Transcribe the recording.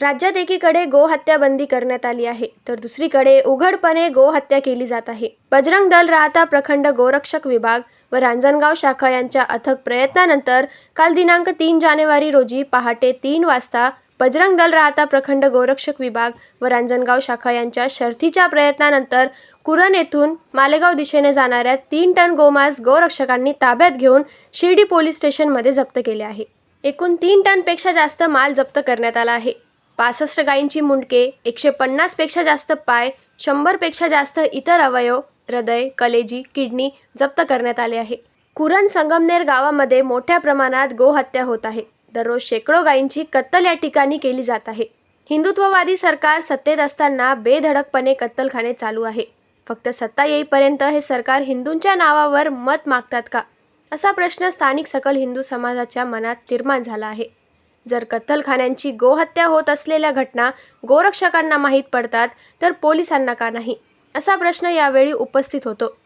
राज्यात एकीकडे गोहत्या बंदी करण्यात आली आहे. तर दुसरीकडे उघडपणे गोहत्या केली जात आहे. बजरंग दल राहता प्रखंड गोरक्षक विभाग व रांजणगाव शाखा यांच्या अथक प्रयत्नानंतर काल दिनांक तीन जानेवारी रोजी पहाटे तीन वाजता बजरंग दल राहता प्रखंड गोरक्षक विभाग व रांजणगाव शाखा यांच्या शर्थीच्या प्रयत्नानंतर कुरण येथून मालेगाव दिशेने जाणाऱ्या तीन टन गोमांस गोरक्षकांनी ताब्यात घेऊन शिर्डी पोलीस स्टेशनमध्ये जप्त केले आहे. एकूण तीन टनपेक्षा जास्त माल जप्त करण्यात आला आहे. पासष्ट गायींची मुंडके एकशे पन्नासपेक्षा जास्त पाय शंभरपेक्षा जास्त इतर अवयव हृदय कलेजी किडनी जप्त करण्यात आले आहे. कुरण संगमनेर गावामध्ये मोठ्या प्रमाणात गोहत्या होत आहे. दररोज शेकडो गायींची कत्तल या ठिकाणी केली जात आहे. हिंदुत्ववादी सरकार सत्तेत असताना बेधडकपणे कत्तलखाने चालू आहे. फक्त सत्ता येईपर्यंत हे सरकार हिंदूंच्या नावावर मत मागतात का? असा प्रश्न स्थानिक सकल हिंदू समाजाच्या मनात निर्माण झाला आहे. जर कत्तलखान्यांची गोहत्या होत असलेल्या घटना गोरक्षकांना माहीत पडतात तर पोलिसांना का नाही? असा प्रश्न यावेळी उपस्थित होतो.